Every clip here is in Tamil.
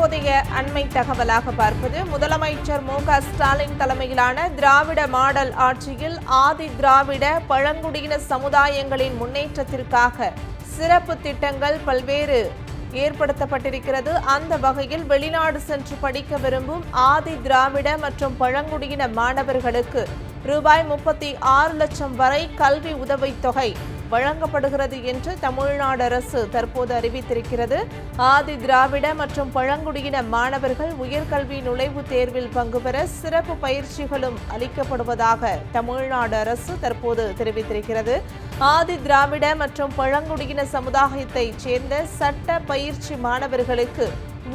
தற்போதைய அண்மை தகவலாக பார்ப்பது. முதலமைச்சர் மு ஸ்டாலின் தலைமையிலான திராவிட மாடல் ஆட்சியில் ஆதி திராவிட பழங்குடியின சமுதாயங்களின் முன்னேற்றத்திற்காக சிறப்பு திட்டங்கள் பல்வேறு ஏற்படுத்தப்பட்டிருக்கிறது. அந்த வகையில் வெளிநாடு சென்று படிக்க விரும்பும் ஆதி திராவிட மற்றும் பழங்குடியின மாணவர்களுக்கு ரூபாய் முப்பத்தி ஆறு லட்சம் வரை கல்வி உதவித்தொகை வழங்கப்படுகிறது என்று தமிழ்நாடு அரசு தற்போது அறிவித்திருக்கிறது. ஆதி திராவிட மற்றும் பழங்குடியின மாணவர்கள் உயர்கல்வி நுழைவுத் தேர்வில் பங்கு பெற சிறப்பு பயிற்சிகளும் அளிக்கப்படுவதாக தமிழ்நாடு அரசு தற்போது தெரிவித்திருக்கிறது. ஆதி திராவிட மற்றும் பழங்குடியின சமுதாயத்தைச் சேர்ந்த சட்ட பயிற்சி மாணவர்களுக்கு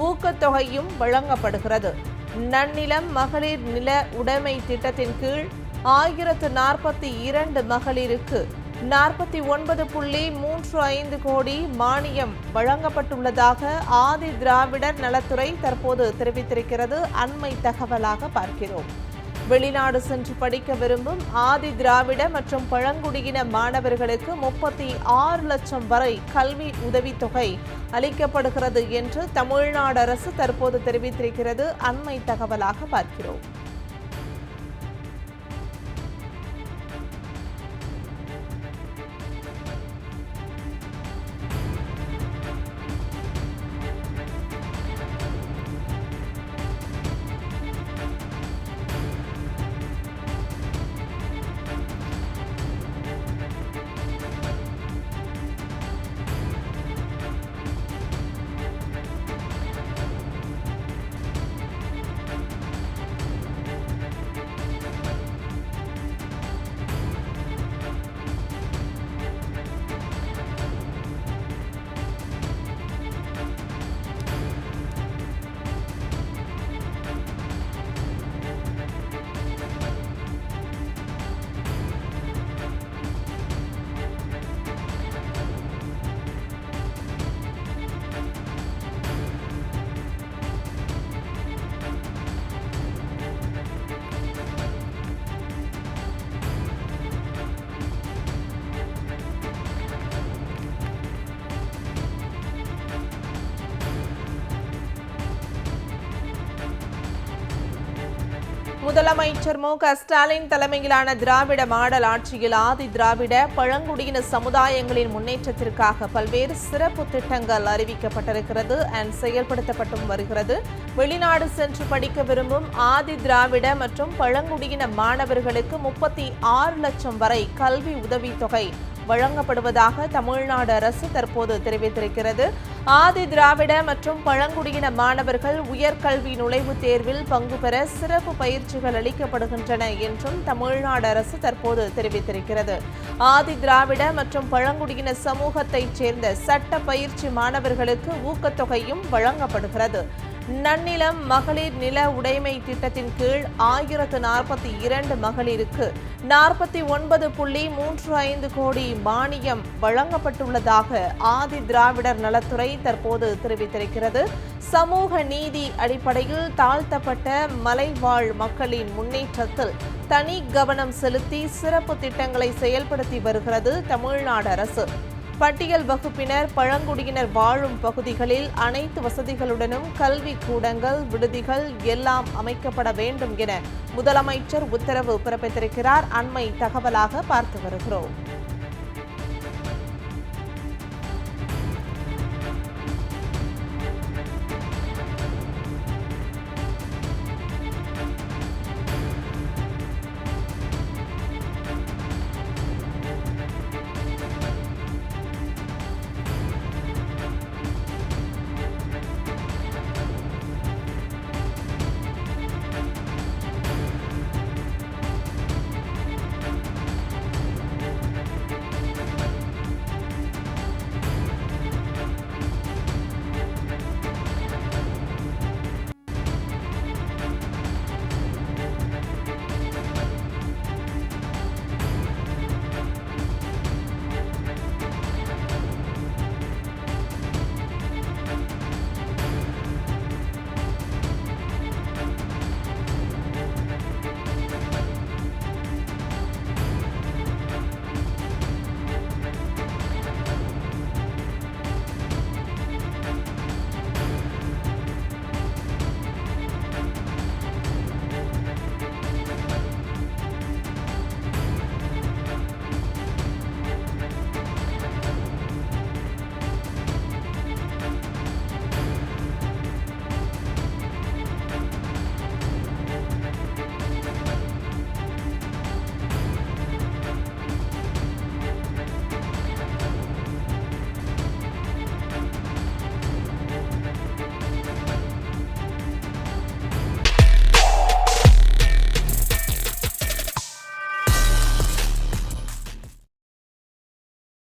ஊக்கத்தொகையும் வழங்கப்படுகிறது. நன்னிலம் மகளிர் நில உடைமை திட்டத்தின் கீழ் ஆயிரத்து நாற்பத்தி இரண்டு மகளிருக்கு நாற்பத்தி ஒன்பது புள்ளி மூன்று ஐந்து கோடி மானியம் வழங்கப்பட்டுள்ளதாக ஆதி திராவிடர் நலத்துறை தற்போது தெரிவித்திருக்கிறது. அண்மை தகவலாக பார்க்கிறோம். வெளிநாடு சென்று படிக்க விரும்பும் ஆதி திராவிட மற்றும் பழங்குடியின மாணவர்களுக்கு முப்பத்தி ஆறு லட்சம் வரை கல்வி உதவித்தொகை அளிக்கப்படுகிறது என்று தமிழ்நாடு அரசு தற்போது தெரிவித்திருக்கிறது. அண்மை தகவலாக பார்க்கிறோம். முதலமைச்சர் மு க. ஸ்டாலின் தலைமையிலான திராவிட மாடல் ஆட்சியில் ஆதி திராவிட பழங்குடியின சமுதாயங்களின் முன்னேற்றத்திற்காக பல்வேறு சிறப்பு திட்டங்கள் அறிவிக்கப்பட்டிருக்கிறது. அண்ட் செயல்படுத்தப்பட்டும் வருகிறது. வெளிநாடு சென்று படிக்க விரும்பும் ஆதி திராவிட மற்றும் பழங்குடியின மாணவர்களுக்கு முப்பத்தி ஆறு லட்சம் வரை கல்வி உதவித்தொகை வழங்கப்படுவதாக தமிழ்நாடு அரசு தற்போது தெரிவித்திருக்கிறது. ஆதி திராவிட மற்றும் பழங்குடியின மாணவர்கள் உயர்கல்வி நுழைவுத் தேர்வில் பங்கு பெற சிறப்பு பயிற்சிகள் அளிக்கப்படுகின்றன என்றும் தமிழ்நாடு அரசு தற்போது தெரிவித்திருக்கிறது. ஆதி திராவிட மற்றும் பழங்குடியின சமூகத்தைச் சேர்ந்த சட்ட பயிற்சி மாணவர்களுக்கு ஊக்கத்தொகையும் வழங்கப்படுகிறது. நன்னிலம் மகளிர் நில உடைமை திட்டத்தின் கீழ் ஆயிரத்து நாற்பத்தி இரண்டு மகளிருக்கு நாற்பத்தி ஒன்பது புள்ளி மூன்று ஐந்து கோடி மானியம் வழங்கப்பட்டுள்ளதாக ஆதி திராவிடர் நலத்துறை தற்போது தெரிவித்திருக்கிறது. சமூக நீதி அடிப்படையில் தாழ்த்தப்பட்ட மலைவாழ் மக்களின் முன்னேற்றத்தில் தனி கவனம் செலுத்தி சிறப்பு திட்டங்களை செயல்படுத்தி வருகிறது தமிழ்நாடு அரசு. பட்டியல் வகுப்பினர் பழங்குடியினர் வாழும் பகுதிகளில் அனைத்து வசதிகளுடனும் கல்வி கூடங்கள் விடுதிகள் எல்லாம் அமைக்கப்பட வேண்டும் என முதலமைச்சர் உத்தரவு பிறப்பித்திருக்கிறார். அண்மை தகவலாக பார்த்து வருகிறோம்.